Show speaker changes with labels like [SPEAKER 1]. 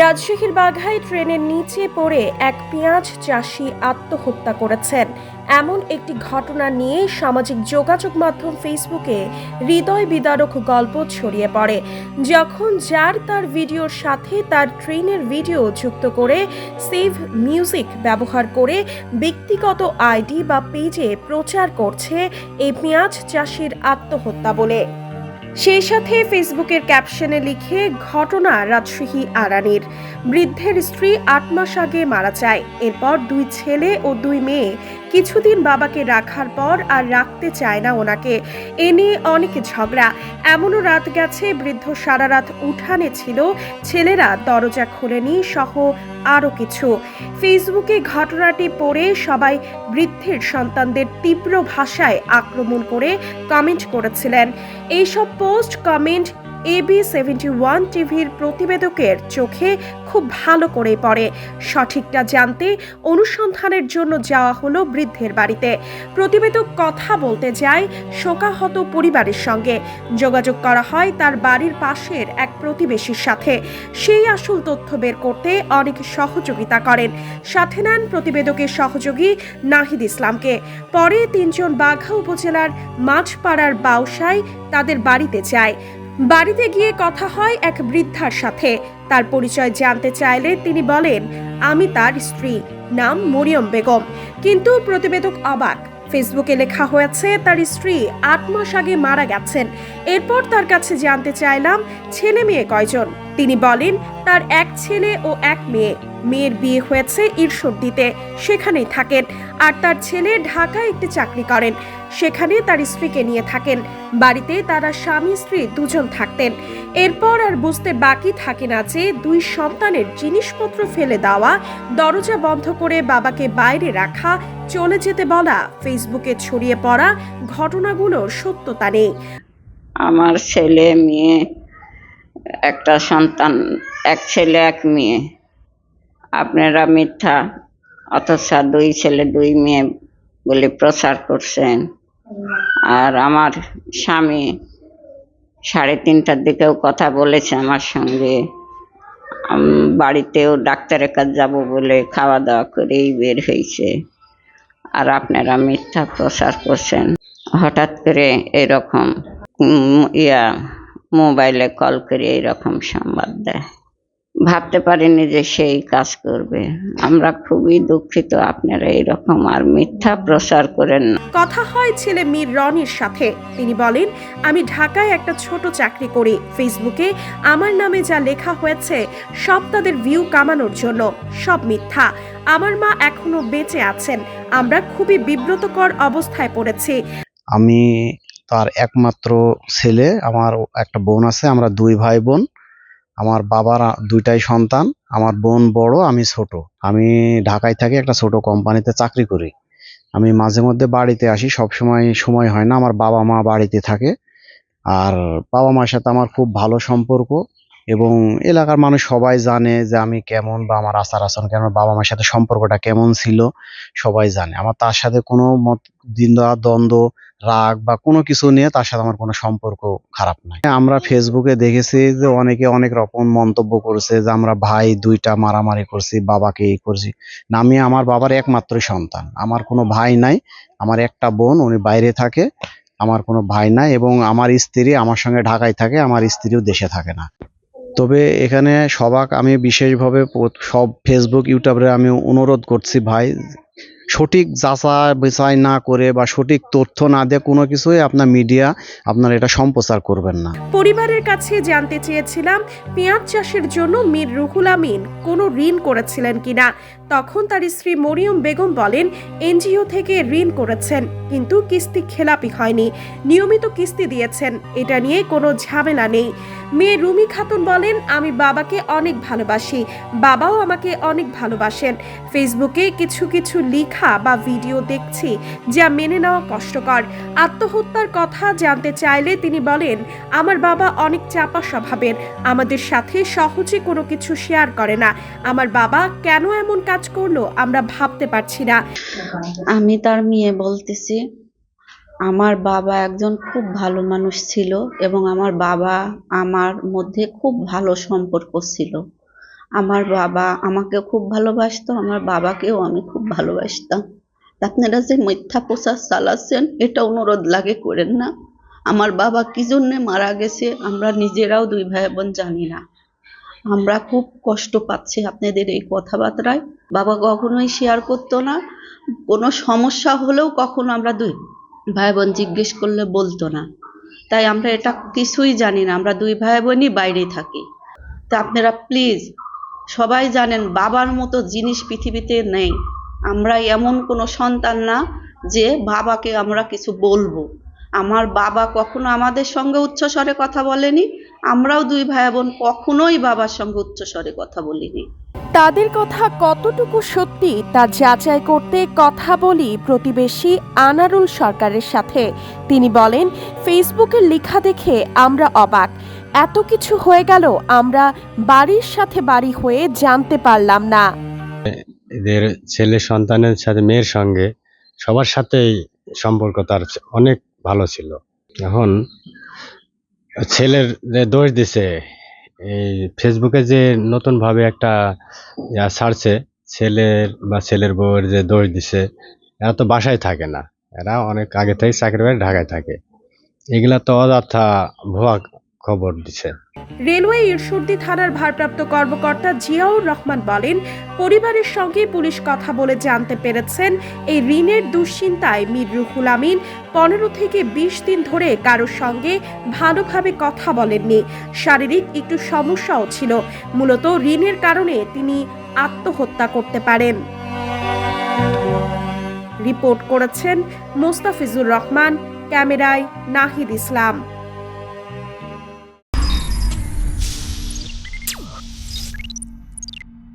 [SPEAKER 1] রাজশাহীর বাঘাই ট্রেনের নিচে পড়ে এক পেঁয়াজ চাষি আত্মহত্যা করেছেন। এমন একটি ঘটনা নিয়ে সামাজিক যোগাযোগ মাধ্যম ফেসবুকে হৃদয় বিদারক গল্প ছড়িয়ে পড়ে। যখন যার তার ভিডিওর সাথে তার ট্রেনের ভিডিও যুক্ত করে সেভ মিউজিক ব্যবহার করে ব্যক্তিগত আইডি বা পেজে প্রচার করছে এই পেঁয়াজ চাষির আত্মহত্যা বলে। সেই সাথে ফেসবুকের ক্যাপশনে লিখে, ঘটনা রাজশাহী আরানির বৃদ্ধের স্ত্রী আট মাস আগে মারা যায়। এরপর দুই ছেলে ও দুই মেয়ে কিছুদিন বাবাকে রাখার পর আর রাখতে চায় না ওনাকে। এ নিয়ে অনেক ঝগড়া। এমনও রাত গেছে, বৃদ্ধ সারা রাত উঠানে ছিল। ছেলেরা দরজা খোলেনি সহ আরও কিছু। ফেসবুকে ঘটনাটি পড়ে সবাই বৃদ্ধের সন্তানদের তীব্র ভাষায় আক্রমণ করে কমেন্ট করেছিলেন। এইসব post comment AB seventy one টিভির প্রতিবেদকের চোখে খুব ভালো করে পড়ে। সঠিকটা জানতে অনুসন্ধানের জন্য যাওয়া হলো বৃদ্ধের বাড়িতে। প্রতিবেদক কথা বলতে যায় শোকাহত পরিবারের সঙ্গে। যোগাযোগ করা হয় তার বাড়ির পাশের এক প্রতিবেশীর সাথে। সেই আসল তথ্য বের করতে অনেক সহযোগিতা করেন। সাথে নেন প্রতিবেদকের সহযোগী নাহিদ ইসলামকে। পরে তিনজন বাঘা উপজেলার মাঝপাড়ার বাউসায় তাদের বাড়িতে যায়। বাড়িতে গিয়ে কথা হয় এক বৃদ্ধার সাথে। তার পরিচয় জানতে চাইলে তিনি বলেন, আমি তার স্ত্রী, নাম মরিয়ম বেগম। কিন্তু প্রতিবেদক অবাক। ফেসবুকে লেখা হয়েছে, তার স্ত্রী আট মাস আগে মারা গেছেন। এরপর তার কাছে জানতে চাইলাম, ছেলে মেয়ে কয়জন? তিনি বলেন, তার এক ছেলে ও এক মেয়ে। মেয়ের বিয়ে হয়েছে ঈর্ষদ্দিতে সেখানেই থাকেন। আর তার ছেলে ঢাকায় একটি চাকরি করেন। সেখানে তার স্ত্রীকে নিয়ে থাকেন। বাড়িতে তারা স্বামী, স্ত্রী দুজন থাকতেন। এরপর আর বুঝতে বাকি থাকে না যে দুই সন্তানের জিনিসপত্র ফেলে দেওয়া, দরজা বন্ধ করে বাবাকে বাইরে রাখা, চলে যেতে বলা, ফেসবুকে ছড়িয়ে পড়া ঘটনাগুলোর সত্যতা নেই।
[SPEAKER 2] আমার ছেলে মেয়ে, একটা সন্তান, এক ছেলে, এক মেয়ে। আপনারা মিথ্যা অথচ দুই ছেলে, দুই মেয়ে বলে প্রচার করছেন। আর আমার স্বামী সাড়ে তিনটার দিকেও কথা বলেছে আমার সঙ্গে। বাড়িতেও ডাক্তারের কাছে যাব বলে খাওয়া দাওয়া করেই বের হয়েছে। আর আপনারা মিথ্যা প্রচার করছেন। হঠাৎ করে এরকম ইয়া, মোবাইলে কল করে এরকম সংবাদ দেয়। ভাবতে পারিনি যে সেই কাজ করবে। আমরা খুবই দুঃখিত আপনারা এরকম আর মিথ্যা প্রচার করেন না।
[SPEAKER 1] কথা হয় ছেলে মীর রনির সাথে। তিনি বলেন আমি ঢাকায় একটা ছোট চাকরি করি। ফেসবুকে আমার নামে যা লেখা হয়েছে সব তাদের ভিউ কামানোর জন্য। সব মিথ্যা। আমার মা এখনও বেঁচে আছেন। আমরা খুবই বিব্রতকর অবস্থায় পড়েছি।
[SPEAKER 3] আমি তার একমাত্র ছেলে আমার একটা বোন আছে আমরা দুই ভাই বোন। আমার বাবার দুইটাই সন্তান, আমার বোন বড়, আমি ছোট। আমি ঢাকায় থাকি, একটা ছোট কোম্পানিতে চাকরি করি। আমি মাঝে মধ্যে বাড়িতে আসি সব সময় সময় হয় না, আমার বাবা মা বাড়িতে থাকে। আর বাবা মার সাথে আমার খুব ভালো সম্পর্ক এবং এলাকার মানুষ সবাই জানে যে আমি কেমন বা আমার আচার আচরণ কেমন, বাবা মার সাথে সম্পর্কটা কেমন ছিল, সবাই জানে। আমার তার সাথে কোনো মত দিন দ্বন্দ্ব রাগ বা কোনো কিছু নিয়ে তার সাথে আমার কোনো সম্পর্ক খারাপ নাই। আমরা ফেসবুকে দেখেছি যে অনেকে অনেক রকম মন্তব্য করেছে যে আমরা ভাই দুইটা মারামারি করছি, বাবাকে এই করছি। না, আমি আমার বাবার একমাত্র সন্তান। আমার কোনো ভাই নাই, আমার একটা বোন, উনি বাইরে থাকে, আমার কোনো ভাই নাই এবং আমার স্ত্রী আমার সঙ্গে ঢাকায় থাকে, আমার স্ত্রীও দেশে থাকে না। তবে এখানে সবাক আমি বিশেষভাবে সব ফেসবুক ইউটিউবে আমি অনুরোধ করছি ভাই সঠিক যাচা বাছাই না করে বা সঠিক তথ্য না দিয়ে কোনো কিছুই আপনার মিডিয়া আপনার এটা সম্প্রচার করবেন না।
[SPEAKER 1] পরিবারের কাছে জানতে চেয়েছিলাম, পেঁয়াজ চাষের জন্য মীর রুহুল আমিন কোনো ঋণ করেছিলেন কিনা? তখন তার স্ত্রী মরিয়ম বেগম বলেন, এনজিও থেকে ঋণ করেছেন, কিন্তু কিস্তি খেলাপি হয়নি। নিয়মিত কিস্তি দিয়েছেন, এটা নিয়ে কোনো ঝামেলা নেই। মেয়ে রুমি খাতুন বলেন, আমি বাবাকে অনেক ভালোবাসি, বাবাও আমাকে অনেক ভালোবাসেন। ফেসবুকে কিছু কিছু লেখা বা ভিডিও দেখছি যা মেনে নেওয়া কষ্টকর। আত্মহত্যার কথা জানতে চাইলে তিনি বলেন, আমার বাবা অনেক চাপা স্বভাবের। আমাদের সাথে সহজে কোনো কিছু শেয়ার করে না। আমার বাবা কেন এমন কাজ করল আমরা ভাবতে পারছি না।
[SPEAKER 4] আমি তার মেয়ে বলতেছি, আমার বাবা একজন খুব ভালো মানুষ ছিল এবং আমার বাবা আমার মধ্যে খুব ভালো সম্পর্ক ছিল। আমার বাবা আমাকে খুব ভালোবাসতো, আমার বাবাকেও আমি খুব ভালোবাসতাম। আপনারা যে মিথ্যা প্রচার চালাচ্ছেন, এটা অনুরোধ লাগে করেন না। আমার বাবা কি জন্যে মারা গেছে, আমরা নিজেরাও দুই ভাই বোন জানি না। আমরা খুব কষ্ট পাচ্ছি আপনাদের এই কথাবার্তায়। বাবা কখনোই শেয়ার করতো না। কোনো সমস্যা হলেও কখনো আমরা দুই ভাই বোন জিজ্ঞেস করলে বলতো না। তাই আমরা এটা কিছুই জানি না, আমরা দুই ভাই বোনই বাইরে থাকি। তা আপনারা প্লিজ সবাই জানেন বাবার মতো জিনিস পৃথিবীতে নেই। আমরা এমন কোনো সন্তান না যে বাবাকে আমরা কিছু বলব। আমার বাবা কখনো আমাদের সঙ্গে উচ্চস্বরে কথা বলেনি। আমরাও দুই ভাই বোন কখনোই বাবার সঙ্গে উচ্চস্বরে কথা বলিনি।
[SPEAKER 1] তাদের কথা কতটুকু সত্যি তা যাচাই করতে কথা বলি প্রতিবেশী আনারুল সরকারের সাথে। তিনি বলেন ফেসবুকের লেখা দেখে আমরা অবাক। এত কিছু হয়ে গেল, আমরা বাড়ির সাথে বাড়ি হয়ে জানতে পারলাম না।
[SPEAKER 5] এদের ছেলে সন্তানের সাথে, মেয়ের সঙ্গে সবার সাথেই সম্পর্ক তার অনেক ভালো ছিল। এখন ছেলের দোষ দিছে, এই ফেসবুকে যে নতুন ভাবে একটা ছাড়ছে, ছেলের বা ছেলের বউয়ের যে দোষ দিছে, এরা তো বাসায় থাকে না। এরা অনেক আগে থেকে চাকরি বাকরি ঢাকায় থাকে। এগুলা তো অযথা ভুয়া খবর দিছে।
[SPEAKER 1] রেলওয়ে ঈশ্বরদী থানার ভারপ্রাপ্ত কর্মকর্তা জিয়াউর রহমান বলেন, পরিবারের সঙ্গে পুলিশ কথা বলে জানতে পেরেছেন, এই ঋণের দুশ্চিন্তায় মীর রুহুল আমিন পনেরো থেকে বিশ দিন ধরে কারোর সঙ্গে ভালোভাবে কথা বলেননি। শারীরিক একটু সমস্যাও ছিল। মূলত ঋণের কারণে তিনি আত্মহত্যা করতে পারেন। রিপোর্ট করেছেন মোস্তাফিজুর রহমান, ক্যামেরায় নাহিদ ইসলাম।